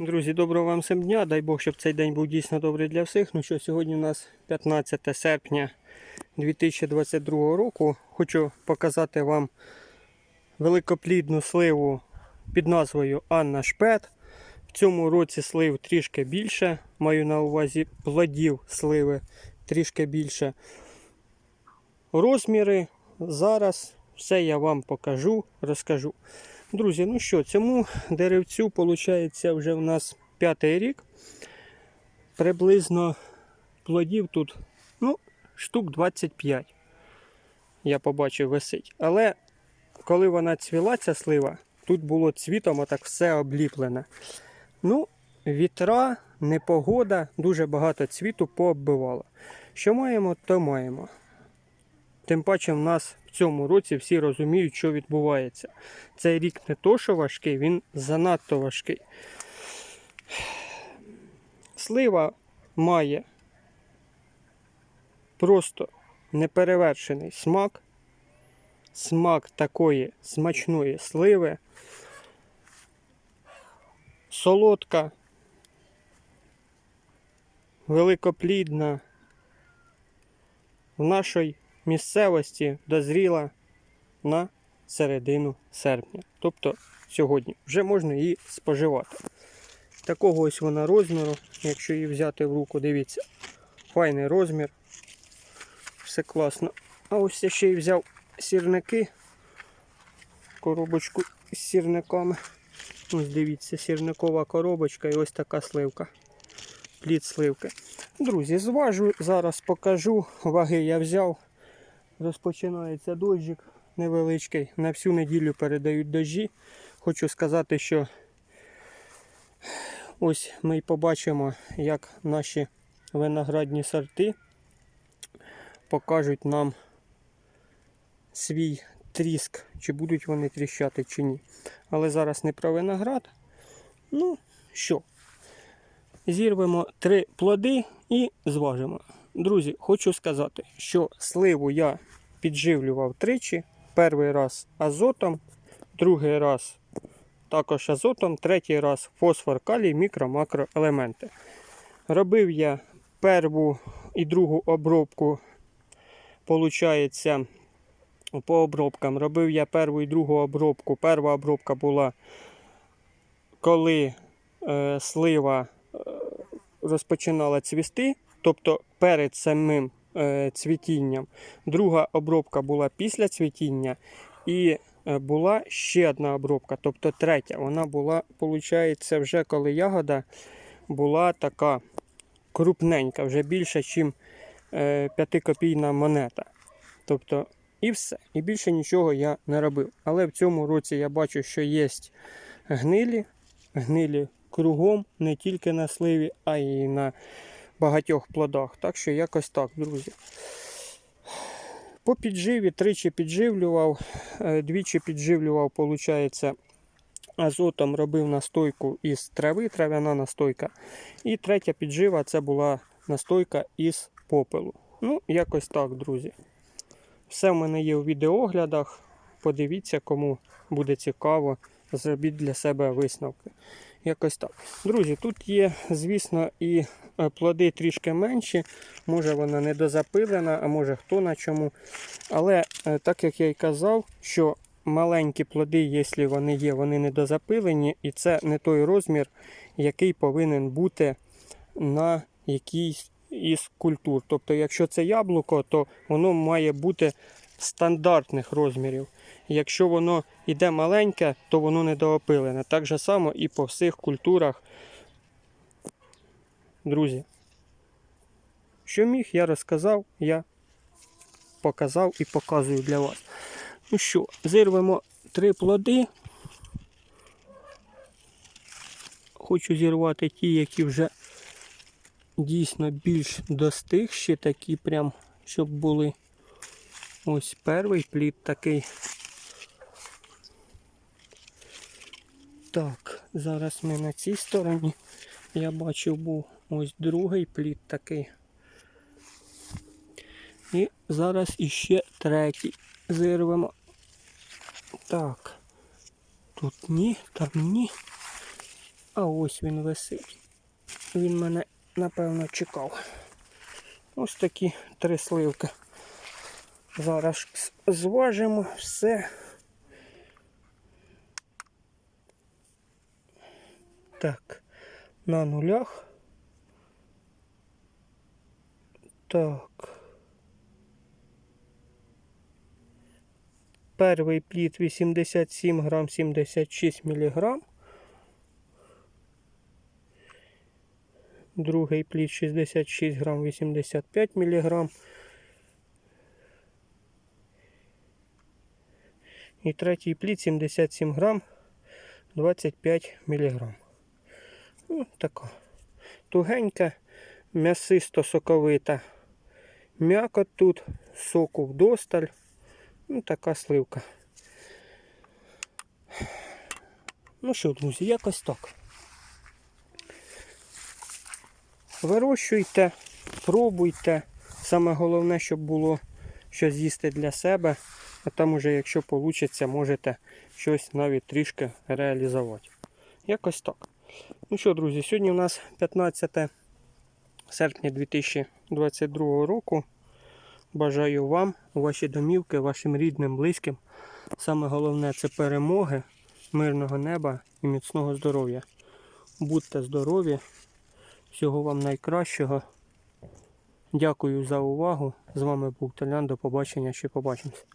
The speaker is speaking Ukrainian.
Друзі, доброго вам всім дня. Дай Бог, щоб цей день був дійсно добрий для всіх. Ну що, сьогодні у нас 15 серпня 2022 року. Хочу показати вам великоплідну сливу під назвою Анна Шпет. В цьому році слив трішки більше. Маю на увазі плодів сливи трішки більше. Розміри зараз все я вам покажу, розкажу. Друзі, ну що, цьому деревцю, виходить, вже в нас п'ятий рік. Приблизно плодів тут ну, штук 25. Я побачив висить. Але коли вона цвіла, ця слива, тут було цвітом отак все обліплене. Ну, вітра, непогода, дуже багато цвіту пооббивало. Що маємо, то маємо. Тим паче в нас в цьому році всі розуміють, що відбувається. Цей рік не то, що важкий, він занадто важкий. Слива має просто неперевершений смак. Смак такої смачної сливи. Солодка, великоплідна. В нашій місцевості дозріла на середину серпня. Тобто сьогодні вже можна її споживати. Такого ось вона розміру, якщо її взяти в руку, дивіться, файний розмір. Все класно. А ось я ще й взяв сірники, коробочку з сірниками. Ось дивіться, сірникова коробочка і ось така сливка. Плід сливки. Друзі, зважу, зараз покажу. Ваги я взяв. Розпочинається дощик невеличкий. На всю неділю передають дощі. Хочу сказати, що ось ми й побачимо, як наші виноградні сорти покажуть нам свій тріск, чи будуть вони тріщати, чи ні. Але зараз не про виноград. Ну, що, зірвемо три плоди і зважимо. Друзі, хочу сказати, що сливу я підживлював тричі. Перший раз азотом, другий раз також азотом, третій раз фосфор, калій, мікро-макроелементи. Робив я перву і другу обробку, получається, по обробкам. Робив я першу і другу обробку. Перша обробка була, коли е, слива е, розпочинала цвісти, тобто перед самим е, цвітінням. Друга обробка була після цвітіння. І е, була ще одна обробка, тобто третя. Вона була, виходить, вже коли ягода була така крупненька, вже більше, ніж е, 5-копійна монета. Тобто, і все. І більше нічого я не робив. Але в цьому році я бачу, що є гнилі, гнилі кругом, не тільки на сливі, а й на багатьох плодах. Так що якось так, друзі. По підживі тричі підживлював, е, двічі підживлював, виходить, азотом робив настойку із трави, трав'яна настойка. І третя піджива це була настойка із попелу. Ну, якось так, друзі. Все в мене є у відеоглядах. Подивіться, кому буде цікаво, зробіть для себе висновки. Якось так. Друзі, тут є, звісно, і плоди трішки менші. Може вона недозапилена, а може хто на чому. Але е, так як я й казав, що маленькі плоди, якщо вони є, вони недозапилені, і це не той розмір, який повинен бути на якійсь із культур. Тобто, якщо це яблуко, то воно має бути стандартних розмірів. Якщо воно йде маленьке, то воно недоопилене. Так же само і по всіх культурах. Друзі, що міг, я розказав, я показав і показую для вас. Ну що, зірвемо три плоди. Хочу зірвати ті, які вже дійсно більш достигші, такі прям, щоб були. Ось перший плід такий. Так, зараз ми на цій стороні. Я бачив був ось другий плід такий. І зараз іще третій зирвемо. Так. Тут ні, там ні. А ось він висить. Він мене, напевно, чекав. Ось такі три сливки. Зараз зважимо все. Так, на нулях. Так. Перший плід 87 грам 76 міліграм. Другий плід 66 грам 85 міліграм. І третій плід 77 грам 25 міліграм. Ну, така. Тугенька, м'ясисто соковита. М'якоть тут, соку вдосталь. Ну, така сливка. Ну що, друзі, якось так. Вирощуйте, пробуйте. Саме головне, щоб було щось з'їсти для себе, а там уже, якщо вийде, можете щось навіть трішки реалізувати. Якось так. Ну що, друзі, сьогодні у нас 15 серпня 2022 року. Бажаю вам, ваші домівки, вашим рідним, близьким. Саме головне це перемоги, мирного неба і міцного здоров'я. Будьте здорові, всього вам найкращого. Дякую за увагу. З вами був Толян. До побачення, ще побачимось.